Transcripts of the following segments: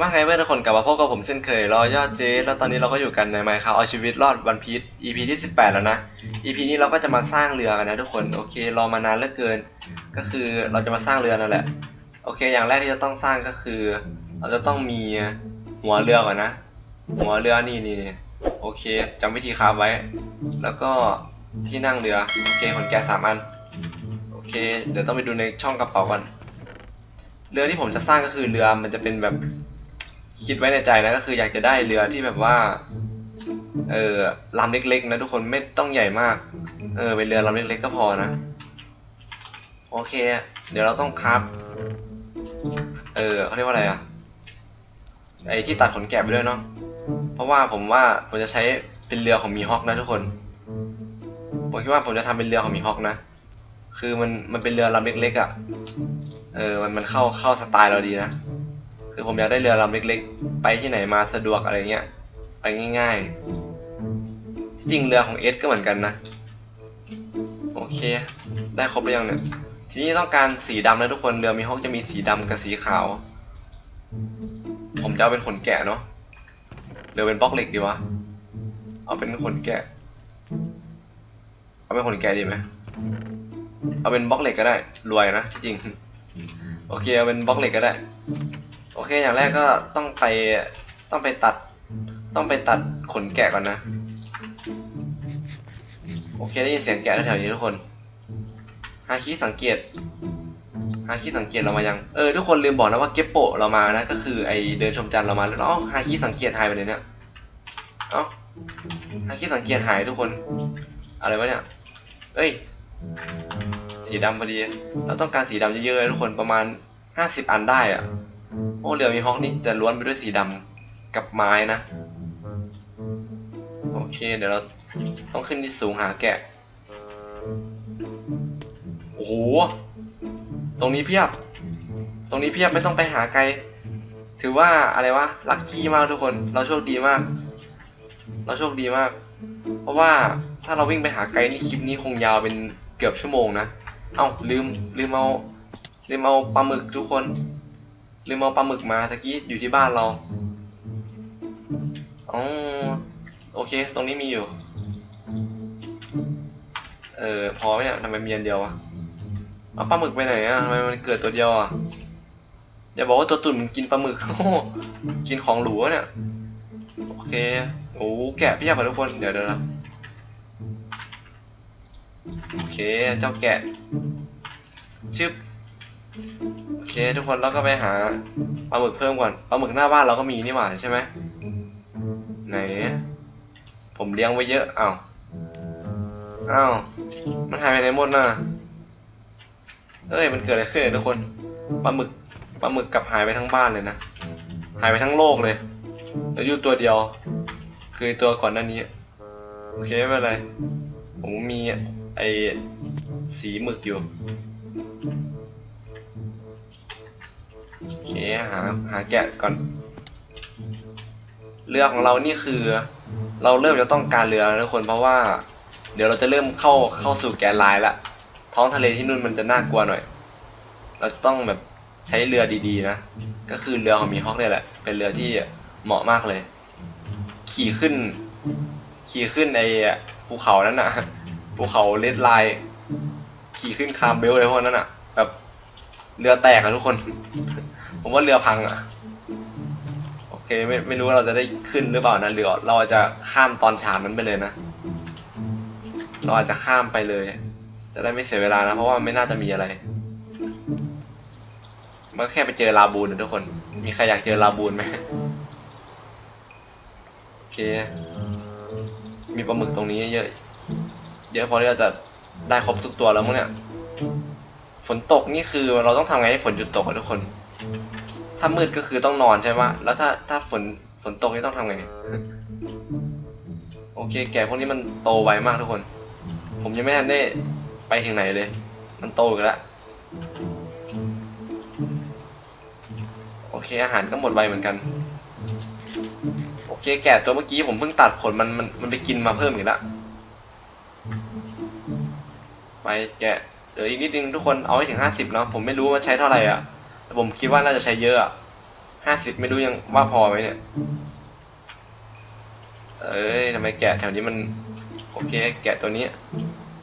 ว่าไงเพื่อนทุกคนกลับมาพบกับผมเช่นเคยรอยอดเจสแล้วตอนนี้เราก็อยู่กันในไมค์คาเอาชีวิตรอดวันพีช EP ที่ 18 แล้วนะ EP นี้เราก็จะมาสร้างเรือกันนะทุกคนโอเครอมานานเหลือเกิน ก็คือเราจะมาสร้างเรือนั่นแหละโอเค อย่างแรกที่จะต้องสร้างก็คือ เราจะต้องมีหัวเรือก่อนนะ หัวเรือนี่นี่นี่โอเคจำวิธีคราฟไว้ แล้วก็ที่นั่งเรือโอเคขนแกะสามอันโอเค เดี๋ยวต้องไปดูในช่องกระเป๋าก่อนเรือที่ผมจะสร้างก็คือเรือมันจะเป็นแบบ คิดไว้ในใจนะก็คืออยากจะได้เรือที่แบบว่า เออลำเล็กๆ นะทุกคนไม่ต้องใหญ่มาก เออเป็นเรือลำเล็กๆก็พอนะ โอเค เดี๋ยวเราต้องคราฟเออเขาเรียกว่าอะไรอะไอที่ตัดขนแกะไปด้วยเนาะเพราะว่าผมว่าผมจะใช้เป็นเรือของมีฮอคนะทุกคนผมคิดว่าผมจะทำเป็นเรือของมีฮอคนะ คือมันมันเป็นเรือลำเล็กๆอะ่ะ เออ มันมันเข้าเข้าสไตล์เราดีนะ คือผมอยากได้เรือลำเล็กๆ ไปที่ไหนมาสะดวกอะไรเงี้ย ไปง่ายๆ ที่จริงเรือของเอสก็เหมือนกันนะ โอเค ได้ครบหรือยังเนี่ย ทีนี้ต้องการสีดำนะทุกคน เรือมีฮอกจะมีสีดำกับสีขาว ผมจะเอาเป็นขนแกะเนาะหรือเป็นบล็อกเหล็กดีวะ เอาเป็นขนแกะ เอาเป็นขนแกะดีไหมเอาเป็นบล็อกเหล็กก็ได้ รวยนะที่จริง โอเค เอาเป็นบล็อกเหล็กก็ได้ โอเคอย่างแรกก็ต้องไปต้องไปตัด ต้องไปตัดขนแกะก่อนนะ โอเคได้ยินเสียงแกะแถวๆนี้ทุกคนฮาคิสังเกตฮาคิสังเกตเรามายังเออทุกคนลืมบอกนะว่าเก็บโปะเรามานะก็คือไอเดินชมจันทร์เรามาแล้วเอ้าฮาคิสังเกตหายไปเลยเนี่ยเอ้าฮาคิสังเกตหายทุกคน อะไรวะเนี่ยเอ้ยสีดำพอดีเราต้องการสีดำเยอะๆทุกคนประมาณห้าสิบอันได้อะ โอ้เรือมีฮอกนี่จะล้วนไปด้วยสีดำกับไม้นะ โอเค เดี๋ยวเราต้องขึ้นที่สูงหาแกะ โอ้โห ตรงนี้เพียบ ตรงนี้เพียบไม่ต้องไปหาไกล ถือว่าอะไรวะ ลัคกี้มากทุกคน เราโชคดีมาก เราโชคดีมาก เพราะว่าถ้าเราวิ่งไปหาไกลนี่คลิปนี้คงยาวเป็นเกือบชั่วโมงนะ เอ้าลืมลืมเอาลืมเอาปลาหมึกทุกคน ลืมเอาปลาหมึกมาตะกี้อยู่ที่บ้านเราอ๋อโอเค ตรงนี้มีอยู่ เออพอไหมเนี่ยทำไมมีอันเดียวอะเอาปลาหมึกไปไหนอะทำไมมันเกิดตัวเดียวอะอย่าบอกว่าตัวตุ่นมันกินปลาหมึกกินของหรูเนี่ยโอเคโอ้แกะพี่ยาบทุกคนเดี๋ยวเดี๋ยวนะโอเคเจ้าแกะชึบโอ ทุกคนเราก็ไปหาปลาหมึกเพิ่มก่อนปลาหมึกหน้าบ้านเราก็มีนี่หว่าใช่ไหมไหน ผมเลี้ยงไว้เยอะอ้าวอ้าวมันหายไปไหนหมดน่ะเอ้ยมันเกิดอะไรขึ้นทุกคนปลาหมึกปลาหมึกกลับหายไปทั้งบ้านเลยนะหายไปทั้งโลกเลยเหลืออยู่ตัวเดียว คือตัวก่อนหน้านี้โอเคไม่เป็นไรผมมีไอสีหมึกอยู่ เคหาหาแกะก่อน เรือของเรานี่คือ เราเริ่มจะต้องการเรือแล้วทุกคนเพราะว่า เดี๋ยวเราจะเริ่มเข้าเข้าสู่แกนไลน์ละท้องทะเลที่นู่นมันจะน่ากลัวหน่อย เราจะต้องแบบใช้เรือดีๆนะ ก็คือเรือของมีฮอกเนี่ยแหละ เป็นเรือที่เหมาะมากเลย ขี่ขึ้น ขี่ขึ้นไอ้ภูเขานั้นน่ะ ภูเขาเลดไลน์ขี่ขึ้นคามเบลเลยพวกนั้นอะ แบบเรือแตกอะทุกคน ผมว่าเรือพังอะ โอเคไม่ไม่รู้ว่าเราจะได้ขึ้นหรือเปล่านะเรือ เราอาจจะข้ามตอนฉามนั้นไปเลยนะ เราอาจจะข้ามไปเลย จะได้ไม่เสียเวลานะ เพราะว่าไม่น่าจะมีอะไร มันแค่ไปเจอลาบูนนะทุกคน มีใครอยากเจอลาบูนไหมโอเค มีปลาหมึกตรงนี้เยอะเยอะพอที่เราจะได้ครบทุกตัวแล้วมั้งเนี่ย ฝนตกนี่คือเราต้องทำไงให้ฝนหยุดตกอะทุกคน ถ้ามืดก็คือต้องนอนใช่ไหมแล้วถ้าถ้าฝนฝนตกนี่ต้องทำไงโอเค แกะพวกนี้มันโตไวมากทุกคน ผมยังไม่ทันได้ไปถึงไหนเลย มันโตอีกแล้วโอเค อาหารก็หมดไวเหมือนกัน โอเค แกะตัวเมื่อกี้ผมเพิ่งตัดขนมันมันมันไปกินมาเพิ่มอีกแล้วไปแกะเดี๋ยวอีกนิดนึงทุกคนเอาให้ถึงห้าสิบเนาะผมไม่รู้ว่าใช้เท่าไหร่อะ แต่ผมคิดว่าน่าจะใช้เยอะห้าสิบไม่รู้ยังว่าพอไหมเนี่ย เอ้ยทำไมแกะแถวนี้มัน โอเค แกะตัวนี้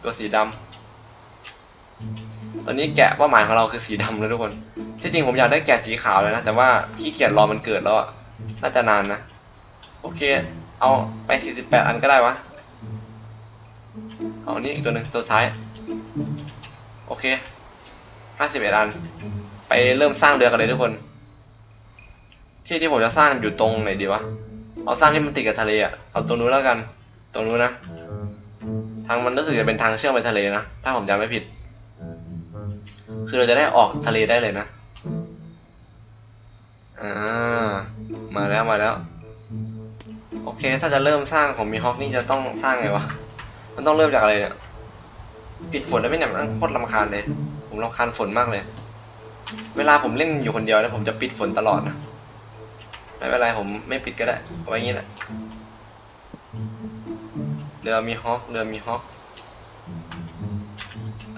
ตัวสีดำตอนนี้แกะเป้าหมายของเราคือสีดำเลยทุกคน ที่จริงผมอยากได้แกะสีขาวเลยนะ แต่ว่าขี้เกียจรอมันเกิดแล้วอะน่าจะนานนะ โอเค เอาไป 48 อันก็ได้วะ เอานี่อีกตัวหนึ่งตัวท้าย โอเค 51 อัน เริ่มสร้างเรือกันเลยทุกคน ที่ที่ผมจะสร้างอยู่ตรงไหนดีวะเอาสร้างที่มันติดกับทะเลอะเอาตรงนู้นแล้วกัน ตรงนู้นนะทางมันรู้สึกจะเป็นทางเชื่อมไปทะเลนะถ้าผมจำไม่ผิด คือเราจะได้ออกทะเลได้เลยนะอ่ามาแล้วมาแล้ว โอเค ถ้าจะเริ่มสร้างของมีฮอกนี่จะต้องสร้างไงวะมันต้องเริ่มจากอะไรเนี่ยปิดฝนได้ไหมเนี่ยมันโคตรลำคาญเลย ผมลำคาญฝนมากเลย เวลาผมเล่นอยู่คนเดียวเนี่ยผมจะปิดฝนตลอดนะ ไม่เป็นไรผมไม่ปิดก็ได้เอาไว้อย่างนี้แหละ เรือมีฮอกเรือมีฮอก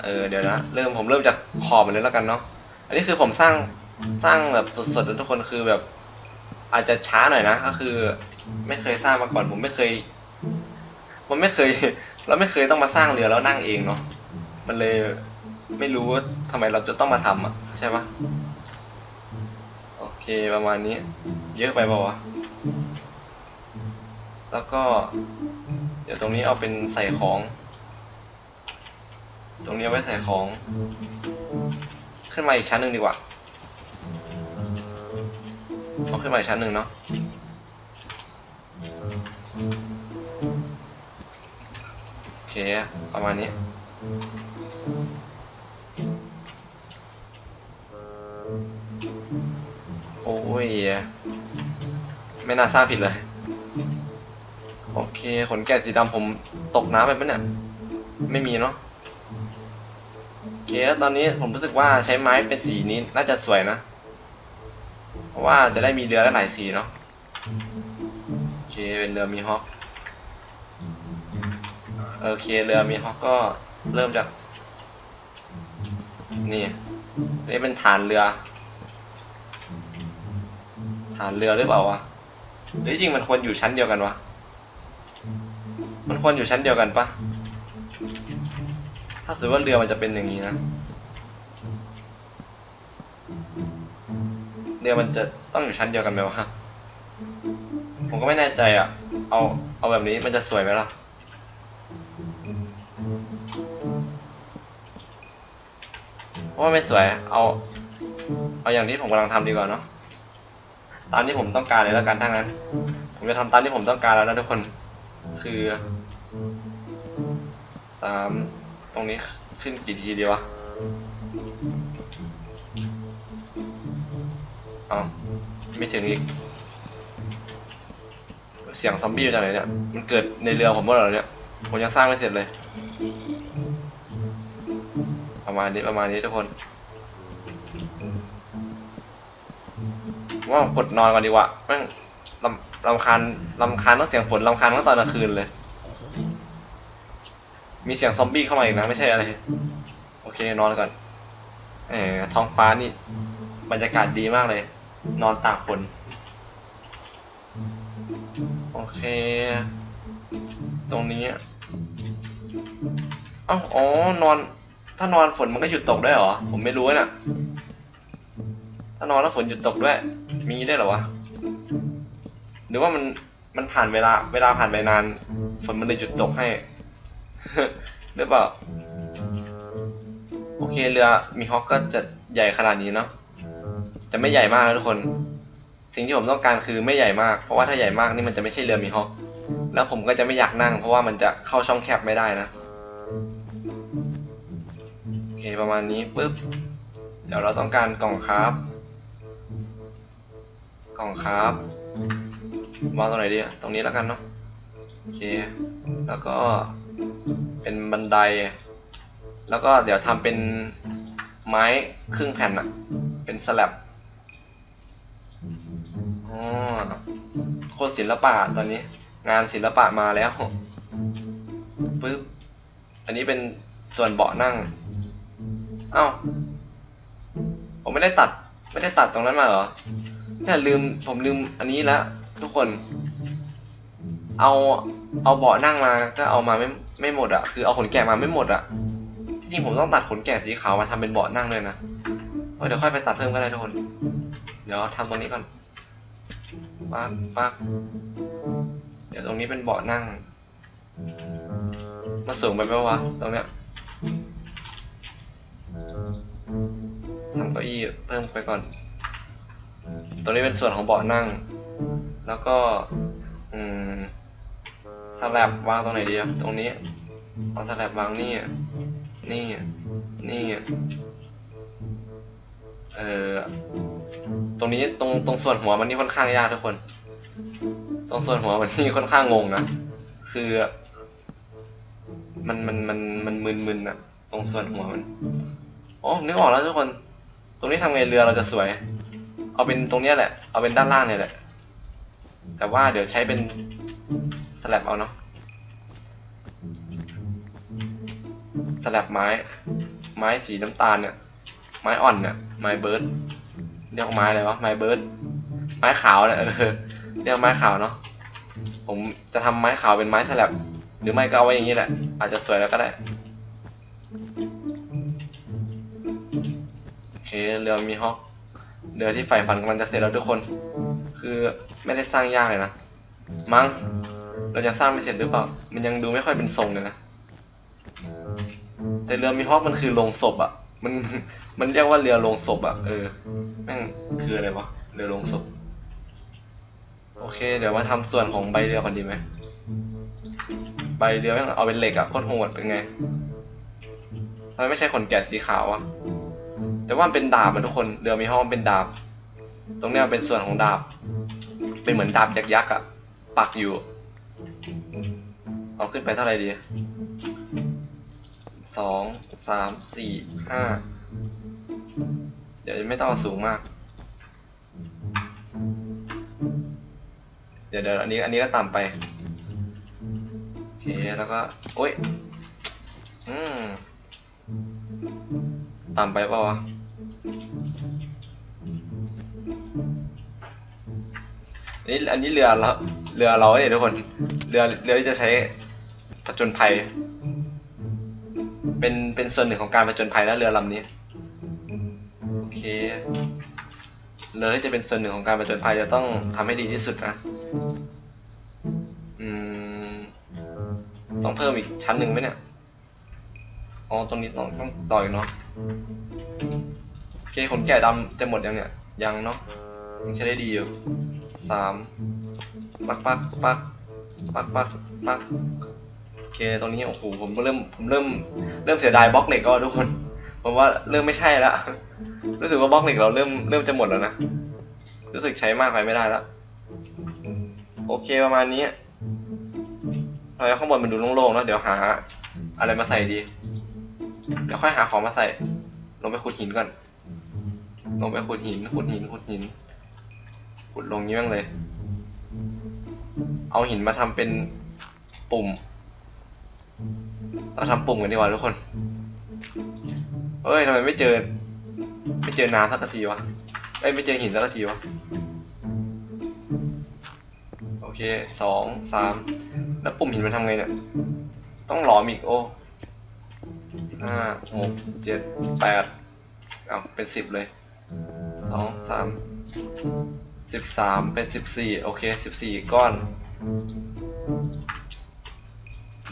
เออเดี๋ยวนะ เริ่มผมเริ่มจากขอบมันเลยแล้วกันเนาะ อันนี้คือผมสร้างสร้างแบบสดๆนะทุกคนคือแบบ อาจจะช้าหน่อยนะ ก็คือ ไม่เคยสร้างมาก่อนผมไม่เคย มันไม่เคย เราไม่เคยต้องมาสร้างเรือแล้วนั่งเองเนาะ มันเลยไม่รู้ว่าทำไมเราจะต้องมาทำอะ ใช่ปะโอเคประมาณนี้ เยอะไปเปล่าวะ แล้วก็ เดี๋ยวตรงนี้เอาเป็นใส่ของ ตรงนี้เอาไว้ใส่ของ ขึ้นมาอีกชั้นหนึ่งดีกว่าเอาขึ้นมาอีกชั้นหนึ่งเนาะโอเค ประมาณนี้ อ้ย ไม่น่าสร้างผิดเลย โอเค ขนแกะสีดำผมตกน้ำไปปะเนี่ย ไม่มีเนาะโอเคแล้วตอนนี้ผมรู้สึกว่าใช้ไม้เป็นสีนี้น่าจะสวยนะ เพราะว่าจะได้มีเรือได้หลายสีเนาะโอเค เป็นเรือมีฮอกโอเคเรือมีฮอกก็เริ่มจาก นี่นี่เป็นฐานเรือ ฐานเรือหรือเปล่าวะหรือจริงมันควรอยู่ชั้นเดียวกันวะ มันควรอยู่ชั้นเดียวกันปะถ้าสมมติว่าเรือมันจะเป็นอย่างนี้นะ เรือมันจะต้องอยู่ชั้นเดียวกันไหมวะผมก็ไม่แน่ใจอะ เอาเอาแบบนี้มันจะสวยไหมล่ะเพราะว่าไม่สวย เอา เอาอย่างที่ผมกำลังทำดีกว่าเนาะ ตามที่ผมต้องการเลยแล้วกันทั้งนั้น ผมจะทำตามที่ผมต้องการแล้วนะทุกคน คือสามตรงนี้ขึ้นกี่ทีดีวะเอไม่ถึงอีก เสียงซอมบี้มาจากไหนเนี่ย มันเกิดในเรือผมเมื่อไหร่เนี่ย ผมยังสร้างไม่เสร็จเลย ประมาณนี้ประมาณนี้ทุกคน ว่ากดนอนก่อนดีกว่าแม่งลำลำคาญลำคาญต้องเสียงฝนลำคาญตั้งตอนกลางคืนเลย มีเสียงซอมบี้เข้ามาอีกนะไม่ใช่อะไร โอเคนอนก่อน เออท้องฟ้านี่ บรรยากาศดีมากเลย นอนตากฝนโอเค ตรงนี้ เอ้า อ๋อ นอน ถ้านอนฝนมันก็หยุดตกได้เหรอ ผมไม่รู้น่ะ ถ้านอนแล้วฝนหยุดตกด้วย มีได้เหรอวะ หรือว่ามันมันผ่านเวลา เวลาผ่านไปนาน ฝนมันเลยหยุดตกให้หรือเปล่า โอเคเรือมีฮอกก็จะใหญ่ขนาดนี้เนาะจะไม่ใหญ่มากนะทุกคน สิ่งที่ผมต้องการคือไม่ใหญ่มาก เพราะว่าถ้าใหญ่มากนี่มันจะไม่ใช่เรือมีฮอกแล้วผมก็จะไม่อยากนั่ง เพราะว่ามันจะเข้าช่องแคบไม่ได้นะโอเคประมาณนี้ปุ๊บเดี๋ยวเราต้องการกล่องครับ กล่องครับวางตรงไหนดีอะตรงนี้แล้วกันเนาะโอเค แล้วก็เป็นบันได แล้วก็เดี๋ยวทำเป็นไม้ครึ่งแผ่นอะเป็นสลับอ๋อโคตรศิลปะตอนนี้ งานศิลปะมาแล้วปึ๊บอันนี้เป็นส่วนเบาะนั่ง เอ้า ผมไม่ได้ตัด ไม่ได้ตัดตรงนั้นมาเหรอ เนี่ยลืมผมลืมอันนี้แล้วทุกคน เอาเอาเบาะนั่งมาก็เอามาไม่ไม่หมดอะคือเอาขนแกะมาไม่หมดอะที่จริงผมต้องตัดขนแกะสีขาวมาทำเป็นเบาะนั่งเลยนะเออเดี๋ยวค่อยไปตัดเพิ่มก็ได้ทุกคน เดี๋ยวทำตรงนี้ก่อนปักปักเดี๋ยวตรงนี้เป็นเบาะนั่ง มาสูงไปไหมวะตรงเนี้ยทำเก้าอี้เพิ่มไปก่อน ตรงนี้เป็นส่วนของเบาะนั่ง แล้วก็อืมสแลบวางตรงไหนดีตรงนี้เอาสแลบวางนี่นี่นี่เออตรงนี้ตรงตรงส่วนหัวมันนี่ค่อนข้างยากทุกคน ตรงส่วนหัวมันนี่ค่อนข้างงงนะคือ มันมันมันมันมึนมึนอะตรงส่วนหัวมันอ๋อนึกออกแล้วทุกคน ตรงนี้ทำไงเรือเราจะสวย เอาเป็นตรงเนี้ยแหละ เอาเป็นด้านล่างเนี่ยแหละ แต่ว่าเดี๋ยวใช้เป็นสแลบเอาเนาะสแลบไม้ ไม้สีน้ำตาลเนี่ย ไม้อ่อนเนี่ย ไม้เบิร์ด เรียกไม้อะไรวะ ไม้เบิร์ด ไม้ขาวเนี่ยเออ เรียกไม้ขาวเนาะ ผมจะทำไม้ขาวเป็นไม้สแลบหรือไม่ก็เอาไว้อย่างนี้แหละ อาจจะสวยแล้วก็ได้โอเคเรือมีฮอก เรือที่ใฝ่ฝันกำลังจะเสร็จแล้วทุกคน คือไม่ได้สร้างยากเลยนะ มั้ง เรายังสร้างไม่เสร็จหรือเปล่า มันยังดูไม่ค่อยเป็นทรงเลยนะ แต่เรือมีฮอกมันคือโรงศพอะมัน มันเรียกว่าเรือโรงศพอะเออ แม่งคืออะไรวะ เรือโรงศพ โอเค เดี๋ยวมาทำส่วนของใบเรือก่อนดีไหม ใบเรือแม่งเอาเป็นเหล็กอะโคตรโหดเป็นไงทำไมไม่ใช่ขนแกะสีขาวอะ แต่ว่ามันเป็นดาบอะทุกคนเรือมีห้องเป็นดาบ ตรงเนี้ยเป็นส่วนของดาบ เป็นเหมือนดาบยักษ์ๆอะปักอยู่ เอาขึ้นไปเท่าไหร่ดีสองสามสี่ห้าเดี๋ยวไม่ต้องสูงมาก เดี๋ยวเดี๋ยวอันนี้อันนี้ก็ต่ำไปโอเคแล้วก็โอ้ยอืมต่ำไปเปล่าวะ นนี้อันนี้เรือเราเรือเราเนี่ยทุกคน เรือเรือที่จะใช้ผจญภัย เป็นเป็นส่วนหนึ่งของการผจญภัยนะเรือลำนี้โอเคเรือที่จะเป็นส่วนหนึ่งของการผจญภัยจะต้องทำให้ดีที่สุดนะอืมต้องเพิ่มอีกชั้นหนึ่งไหมเนี่ยอ๋อตรงนี้ต้องต้องต่ออีกเนาะโอเคขนแกะดำจะหมดยังเนี่ยยังเนาะ ยังใช้ได้ดีอยู่สามปักปักปักปักปักปักโอเคตรงนี้โอ้โหผมเริ่มผมเริ่มเริ่มเสียดายบล็อกเหล็กก็ทุกคนผมว่าเริ่มไม่ใช่แล้วรู้สึกว่าบล็อกเหล็กเราเริ่มเริ่มจะหมดแล้วนะรู้สึกใช้มากไปไม่ได้แล้วโอเคประมาณนี้ทำไมข้างบนมันดูโล่งๆนะเดี๋ยวหา อะไรมาใส่ดีเดี๋ยวค่อยหาของมาใส่ลงไปขุดหินก่อนลงไปขุดหินขุดหินขุดหิน ขุดลงนี้บ้างเลย เอาหินมาทำเป็นปุ่ม เราทำปุ่มกันดีกว่าทุกคน เฮ้ยทำไมไม่เจอ ไม่เจอน้ำสักทีวะเอ้ยไม่เจอหินสักทีวะ โอเคสองสามแล้วปุ่มหินมันทำไงเนี่ย ต้องหลอมอีกโอ้ห้าหกเจ็ดแปดเอาเป็นสิบเลยสองสาม สิบสามเป็นสิบสี่โอเคสิบสี่ก้อน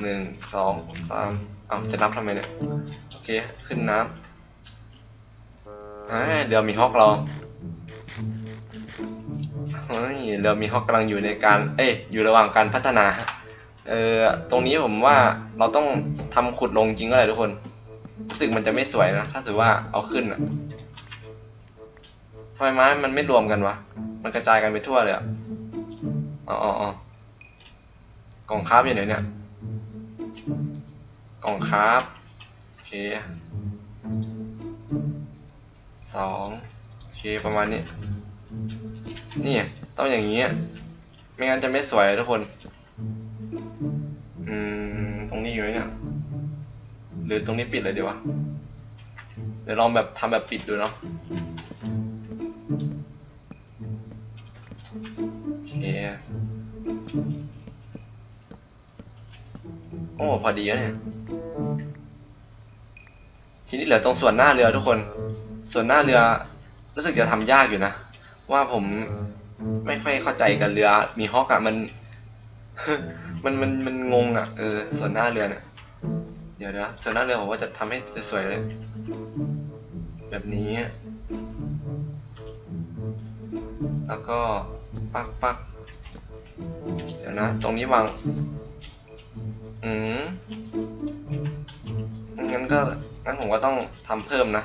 หนึ่งสองสามเอาจะนับทำไมเนี่ย โอเค ขึ้นน้ำเดี๋ยวมีฮอกเราเฮ้ยเรือมีฮอกกำลังอยู่ในการ เอ้ย อยู่ระหว่างการพัฒนา เออตรงนี้ผมว่าเราต้องทำขุดลงจริงก็เลยทุกคน รู้สึกมันจะไม่สวยนะ ถ้าถือว่าเอาขึ้นอะ ทำไมไม้มันไม่รวมกันวะ มันกระจายกันไปทั่วเลยอะอ๋ออ๋อออกล่องคราฟอยู่ไหนเนี่ย กล่องคราฟโอเคสองโอเคประมาณนี้ นี่ ต้องอย่างนี้ ไม่งั้นจะไม่สวยทุกคน อืม ตรงนี้อยู่ไหมเนี่ย หรือตรงนี้ปิดเลยดีวะ เดี๋ยวลองแบบทำแบบปิดดูเนาะ โอ้พอดีแล้วเนี่ยทีนี้เหลือตรงส่วนหน้าเรือทุกคน ส่วนหน้าเรือ รู้สึกจะทำยากอยู่นะ ว่าผมไม่ค่อยเข้าใจกับเรือ มีฮอกอะมันมันมันมันงงอะเออ ส่วนหน้าเรือเนี่ยเดี๋ยวนะส่วนหน้าเรือผมว่าจะทำให้สวยๆเลย แบบนี้ แล้วก็ปักปักเดี๋ยวนะ ตรงนี้วาง อืมงั้นก็งั้นผมก็ต้องทำเพิ่มนะ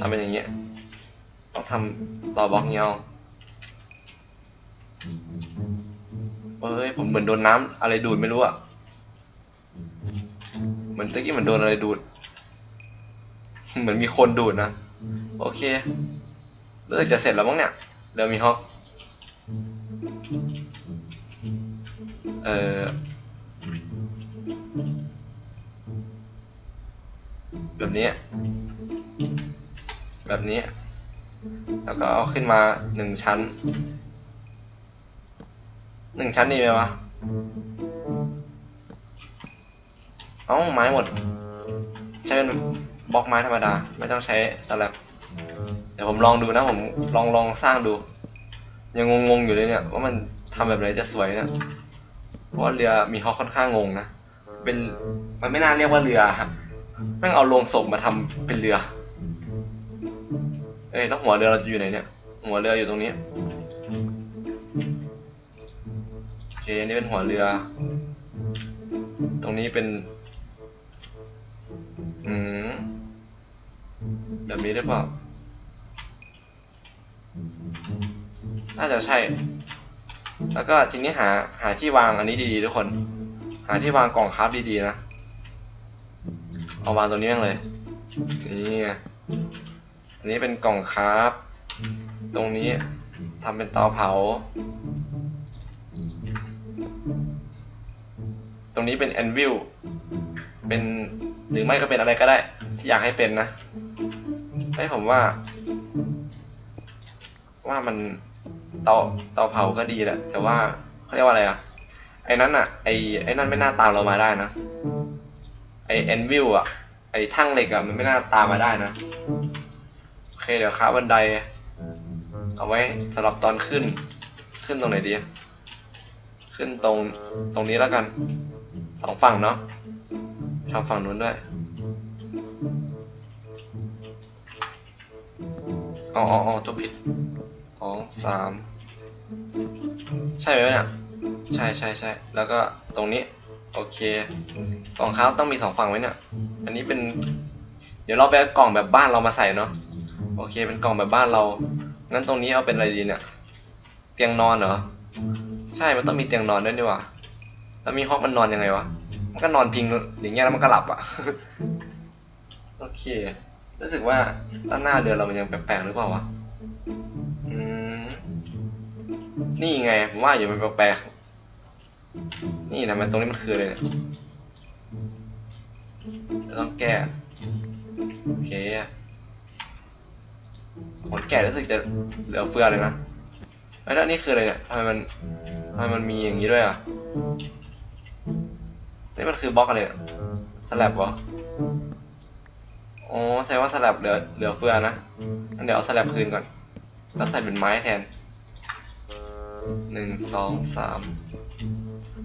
ทำเป็นอย่างเงี้ย ต้องทำต่อบล็อกเงี้ยเอาเอ้ย ผมเหมือนโดนน้ำอะไรดูดไม่รู้อะเหมือนตะกี้เหมือนโดนอะไรดูด เหมือนมีคนดูดนะ โอเค เลือกจะเสร็จแล้วมั้งเนี่ยเรือมีฮอกเอ่อ แบบนี้ แบบนี้ แล้วก็เอาขึ้นมาหนึ่งชั้นหนึ่งชั้นดีไหมวะ เอ้าไม้หมด ใช้เป็นบล็อกไม้ธรรมดา ไม่ต้องใช้สลับเดี๋ยวผมลองดูนะผมลองลองสร้างดู ยังงงๆอยู่เลยเนี่ย ว่ามันทำแบบไหนจะสวยเนี่ยเพราะเรือมีฮอค่อนข้างงงนะ เป็นมันไม่น่าเรียกว่าเรือครับ แม่งเอาโลงศพมาทำเป็นเรือ เอ้ยแล้วหัวเรือเราจะอยู่ไหนเนี่ย หัวเรืออยู่ตรงนี้ โอเคอันนี่เป็นหัวเรือ ตรงนี้เป็น อืม แบบนี้ได้เปล่า น่าจะใช่ แล้วก็ทีนี้หาหาที่วางอันนี้ดีๆทุกคน หาที่วางกล่องคราฟดีๆนะ เอาวางตัวนี้แม่งเลย นี่อันนี้เป็นกล่องคราฟตรงนี้ทำเป็นเตาเผา ตรงนี้เป็นแอนวิลเป็นหรือไม่ก็เป็นอะไรก็ได้ ที่อยากให้เป็นนะให้ผมว่า ว่ามันเตาเตาเผาก็ดีแหละแต่ว่าเขาเรียกว่าอะไรอะไอ้นั้นอะไอ้ไอ้นั่นไม่น่าตามเรามาได้นะ ไอแอนวิลอะไอทั้งเหล็กอะมันไม่น่าตามมาได้นะ โอเคเดี๋ยวค้าบันได เอาไว้สำหรับตอนขึ้น ขึ้นตรงไหนดี ขึ้นตรงตรงนี้แล้วกันสองฝั่งเนาะทำฝั่งนู้นด้วยอ๋ออ๋ออ๋อตัวผิดสองสามใช่ไหมเนี่ยใช่ใช่ใช่แล้วก็ตรงนี้ โอเคกล่องค้าต้องมีสองฝั่งไว้เนี่ย อันนี้เป็น เดี๋ยวเราไปเอากล่องแบบบ้านเรามาใส่เนาะ โอเค เป็นกล่องแบบบ้านเรา งั้นตรงนี้เอาเป็นอะไรดีเนี่ย เตียงนอนเหรอ ใช่ มันต้องมีเตียงนอนด้วยนี่หว่าแล้วมีห้องมันนอนยังไงวะ มันก็นอนพิงอย่างเงี้ยแล้วมันก็หลับอะ โอเค รู้สึกว่าด้านหน้าเรือนเรามันยังแปลกๆหรือเปล่าวะ อืม นี่ไง ผมว่าอยู่มันแปลกๆ นี่นะมันตรงนี้มันคืออะไรเนี่ยต้องแก้โอเคขนแกะรู้สึกจะเหลือเฟือเลยนะแล้วนี่คืออะไรเนี่ยทำไมมันทำไมมันมีอย่างนี้ด้วยอะนี่มันคือบล็อกอะไรเนี่ยสลับเหรออ๋อแสดงว่าสลับเหลือเหลือเฟือนะงั้นเดี๋ยวเอาสลับคืนก่อนแล้วใส่เป็นไม้แทน หนึ่งสองสาม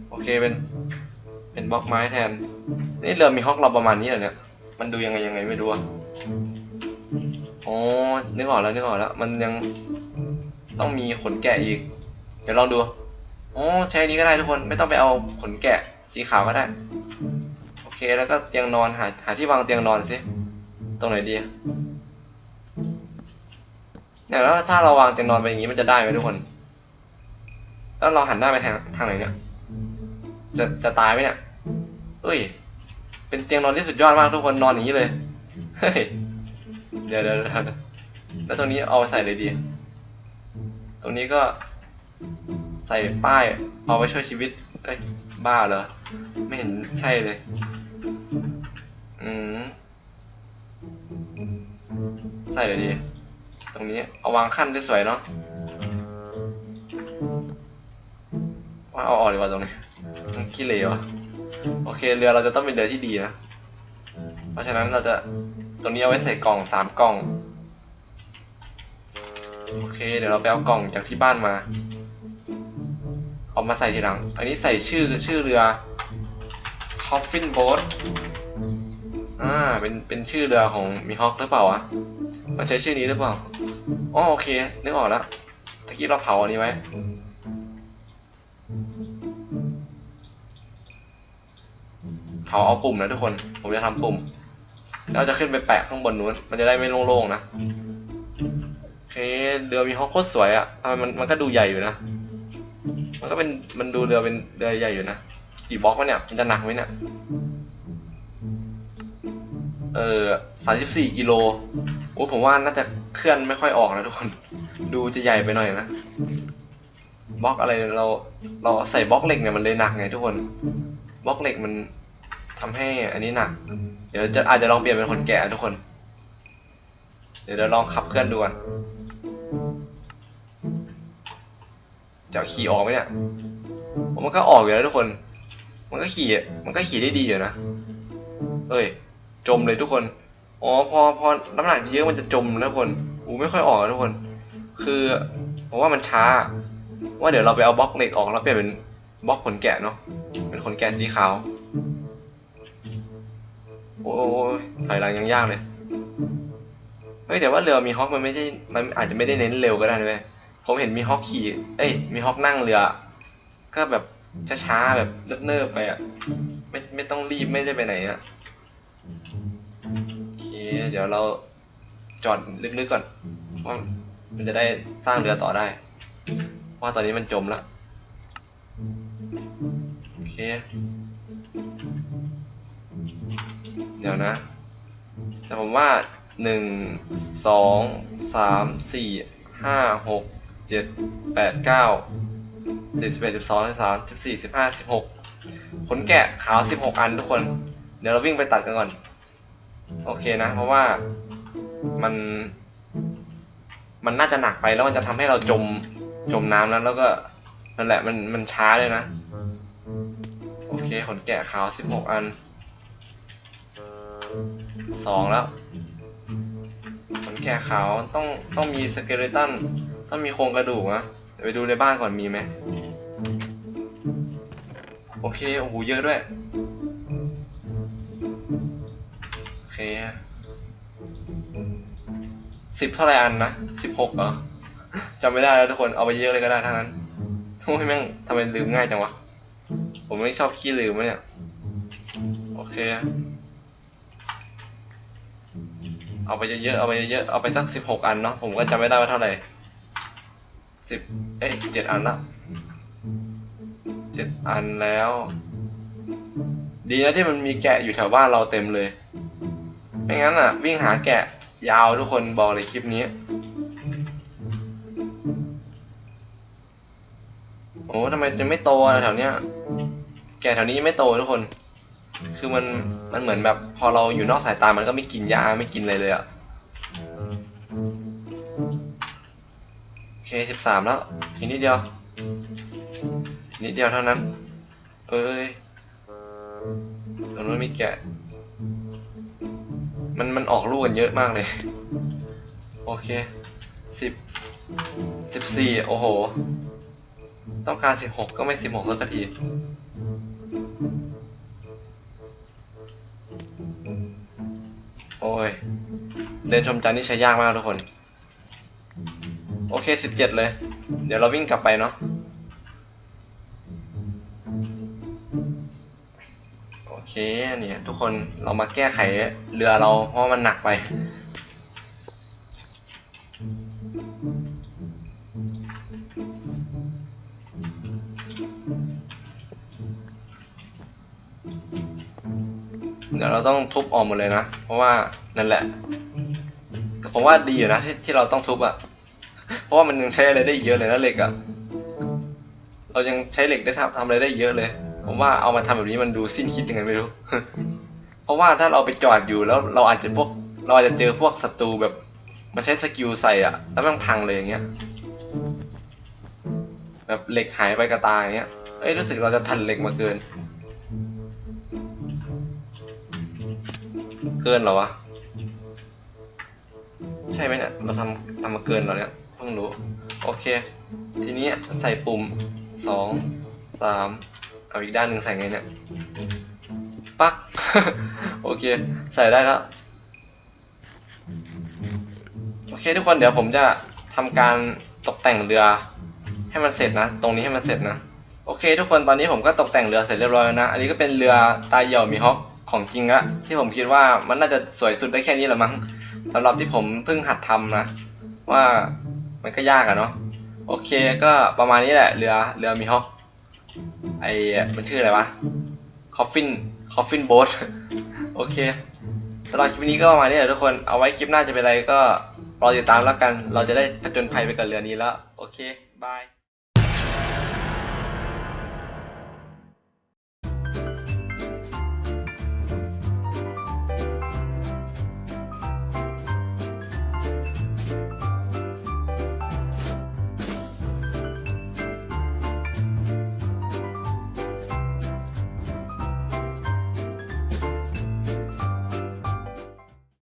โอเคเป็น เป็นบล็อกไม้แทน นี่เรือมีฮอกเราประมาณนี้เหรอเนี่ย มันดูยังไงยังไงไม่รู้อะอ๋อนึกออกแล้วนึกออกแล้ว มันยังต้องมีขนแกะอีก เดี๋ยวลองดูอ๋อใช้นนี้ก็ได้ทุกคนไม่ต้องไปเอาขนแกะสีขาวก็ได้ โอเคแล้วก็เตียงนอนหาหาที่วางเตียงนอนสิตรงไหนดีเนี่ยแล้วถ้าเราวางเตียงนอนไปอย่างนี้มันจะได้ไหมทุกคน แล้วเราหันหน้าไปทางทางไหนเนี่ย จะจะตายไหมเนี่ยเอ้ย เป็นเตียงนอนที่สุดยอดมากทุกคนนอนอย่างนี้เลย เฮ้ย เดี๋ยวเดี๋ยวเดี๋ยวแล้วตรงนี้เอาไปใส่เลยดี ตรงนี้ก็ใส่ป้ายเอาไว้ช่วยชีวิตเอ้ยบ้าเหรอ ไม่เห็นใช่เลย อืม ใส่เลยดี ตรงนี้เอาวางขั้นสวยเนาะ ว่าเอาออกดีกว่าตรงนี้ขี้เหร่วโอเคเรือเราจะต้องเป็นเรือที่ดีนะเพราะฉะนั้นเราจะตรงนี้เอาไว้ใส่กล่องสามกล่องโอเค เดี๋ยวเราไปเอากล่องจากที่บ้านมาเอามาใส่ทีหลัง อันนี้ใส่ชื่อชื่อเรือ Coffin Boat อ่าเป็นเป็นชื่อเรือของมีฮอคหรือเปล่าวะมันใช้ชื่อนี้หรือเปล่าอ๋อโอเคนึกออกแล้วตะกี้เราเผาอันนี้ไว้ เผาเอาปุ่มนะทุกคน ผมจะทำปุ่ม แล้วจะขึ้นไปแปะข้างบนนู้น มันจะได้ไม่โล่งๆนะโอเคเรือมีฮอคโคตรสวยอะ่ะมมันมันก็ดูใหญ่อยู่นะ มันก็เป็นมันดูเรือเป็นเรือใหญ่อยู่นะกี่บล็อกวะเนี่ย มันจะหนักไหมเนี่ย เออสามสิบสี่กิโล โอ้ผมว่าน่าจะเคลื่อนไม่ค่อยออกนะทุกคน ดูจะใหญ่ไปหน่อยนะ บล็อกอะไรเราเราใส่บล็อกเหล็กเนี่ยมันเลยหนักไงทุกคน บล็อกเหล็กมัน ทำให้อันนี้หนัก เดี๋ยวจะอาจจะลองเปลี่ยนเป็นคนแก่ทุกคน เดี๋ยวเราลองขับเคลื่อนดูกันจะขี่ออกไหมเนี่ยผมมันก็ออกอยู่แล้วทุกคน มันก็ขี่ มันก็ขี่ได้ดีอยู่นะ เอ้ย จมเลยทุกคน อ๋อ พอ พอ น้ำหนักเยอะมันจะจมนะทุกคน อูไม่ค่อยออกนะทุกคน คือผมว่ามันช้า ว่าเดี๋ยวเราไปเอาบล็อกเหล็กออกแล้วเปลี่ยนเป็นบล็อกขนแกะเนาะ เป็นขนแกะสีขาว โอ้ยถอยหลังยังยากเลยเฮ้ยแต่ว่าเรือมีฮอคมันไม่ใช่ มันอาจจะไม่ได้เน้นเร็วก็ได้เลยผมเห็นมีฮอคขี่ เอ้ย มีฮอคนั่งเรือ ก็แบบช้าๆแบบเนิบๆไปอะ ไม่ไม่ต้องรีบไม่ได้ไปไหนอะโอเคเดี๋ยวเราจอดลึกๆก่อนว่ามันจะได้สร้างเรือต่อได้เพราะว่าตอนนี้มันจมแล้ว โอเค เดี๋ยวนะ แต่ผมว่าหนึ่งสองสามสี่ห้าหกเจ็ดแปดเก้าสิบสิบเอ็ดสิบสองสิบสามสิบสี่สิบห้าสิบหกขนแกะขาวสิบหกอันทุกคน เดี๋ยวเราวิ่งไปตัดกันก่อน โอเคนะ เพราะว่ามัน มันน่าจะหนักไปแล้วมันจะทำให้เราจมจมน้ำแล้วแล้วก็นั่นแหละมันมันช้าเลยนะ โอเคขนแกะขาวสิบหกอัน สองแล้วขนแกะขาวต้องต้องมีสเกเลตันต้องมีโครงกระดูกนะเดี๋ยวไปดูในบ้านก่อนมีไหมโอเคโอ้โหเยอะด้วยโอเคสิบเท่าไรอันนะสิบหกเหรอจำไม่ได้แล้วทุกคนเอาไปเยอะเลยก็ได้ทั้งนั้นโอ้ยแม่งทำไมลืมง่ายจังวะ ผมไม่ชอบขี้ลืมเนี่ย โอเค เอาไปเยอะๆ เอาไปเยอะๆ เอาไปสักสิบหกอันเนาะ ผมก็จำไม่ได้ว่าเท่าไหร่สิบเอ้ยเจ็ดอันละเจ็ดอันแล้ว ดีนะที่มันมีแกะอยู่แถวบ้านเราเต็มเลย ไม่งั้นอะ วิ่งหาแกะยาวทุกคนบอกเลยคลิปนี้ โอ้ทำไมจะไม่โตอะแถวเนี้ย แกะแถวนี้ยังไม่โตทุกคน คือมันมันเหมือนแบบพอเราอยู่นอกสายตามันก็ไม่กินยาไม่กินอะไรเลยอะโอเคสิบสามแล้วอีกนิดเดียวอีนิดเดียวเท่านั้น เอ้ยตรงนู้นมีแกะ มันมันออกลูกกันเยอะมากเลย โอเคสิบสิบสี่โอ้โห ต้องการสิบหกก็ไม่สิบหกสักที อ้ย เดินชมจันทร์นี่ใช้ยากมากทุกคน โอเคสิบเจ็ดเลย เดี๋ยวเราวิ่งกลับไปเนาะโอเคเนี่ยทุกคนเรามาแก้ไขเรือเราเพราะมันหนักไป เดี๋ยวเราต้องทุบออกหมดเลยนะ เพราะว่านั่นแหละผมว่าดีอยู่นะที่ที่เราต้องทุบอะ่ะ เพราะว่ามันยังใช้อะไรได้เยอะเลยนะเหล็กอะ่ะ เรายังใช้เหล็กได้ทำทำอะไรได้เยอะเลย ผมว่าเอามาทำแบบนี้มันดูสิ้นคิดยังไงไม่รู้ เพราะว่าถ้าเราไปจอดอยู่แล้วเราอาจจะพวก เราอาจจะเจอพวกศัตรูแบบ มันใช้สกิลใส่อะ่ะ แล้วมันพังเลยอย่างเงี้ย แบบเหล็กหายไปกระตายอย่างเงี้ย เอ้ยรู้สึกเราจะทันเหล็กมาเกิน เกินเหรอวะ ใช่ไหมเนี่ย เราทำทำมาเกินเรอเนี่ยเพิ่งรู้ โอเค ทีนี้ใส่ปุ่มสองสามเอาอีกด้านหนึ่งใส่ไงเนี่ย ปัก โอเค ใส่ได้แล้ว โอเคทุกคนเดี๋ยวผมจะทำการตกแต่งเรือให้มันเสร็จนะ ตรงนี้ให้มันเสร็จนะ โอเค ทุกคนตอนนี้ผมก็ตกแต่งเรือเสร็จเรียบร้อยแล้วนะ อันนี้ก็เป็นเรือตาเหยี่ยวมีฮอก ของจริงอะที่ผมคิดว่ามันน่าจะสวยสุดได้แค่นี้แหละมั้งสำหรับที่ผมเพิ่งหัดทำนะ ว่ามันก็ยากอะเนาะโอเคก็ประมาณนี้แหละเรือเรือมีฮอกไอมันชื่ออะไรวะคอฟฟินคอฟฟินโบ๊ทโอเคสำหรับคลิปนี้ก็ประมาณนี้แหละทุกคนเอาไว้คลิปหน้าจะเป็นอะไรก็รอติดตามแล้วกัน เราจะได้ผจญภัยไปกับเรือนี้แล้ว โอเคบาย